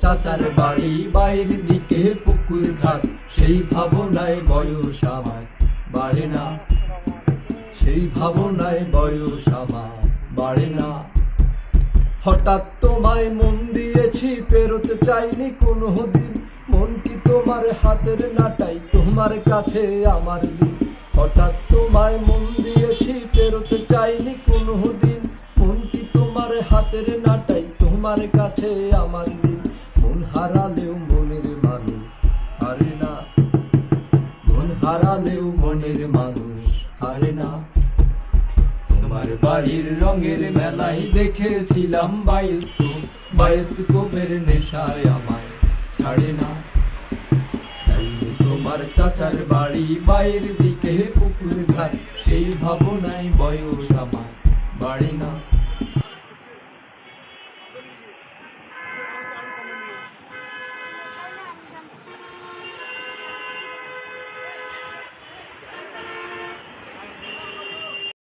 চাচার বাড়ি, বাইরের দিকে পুকুর ঘাট। সেই ভাবনায় বয়স আমার, বাড়ে না। সেই ভাবনায় বয়স আমার, বাড়ে না। হঠাৎ তোমায় মন দিয়েছি পেরোতে চাইনি কোনো দিন। মন কি তোমার হাতের নাটাই, তোমার কাছে আমার দিন। হঠাৎ তোমায় মন দিয়েছি পেরোতে চাইনি কোনো দিন। মন কি তোমার হাতের নাটাই, তোমার কাছে আমার দিন। হারালেও মনের মানুষ, হারে না। ধন হারালেও মনের মানুষ, হারে না। তোমার বাড়ির রঙের মেলায় দেখেছিলাম বায়োস্কোপ বায়োস্কোপের নেশায় আমায় ছাড়ে না। তোমার চাচার বাড়ি বাইরের দিকে পুকুর ঘাট, সেই ভাবনায় বয়স আমার বাড়ি না।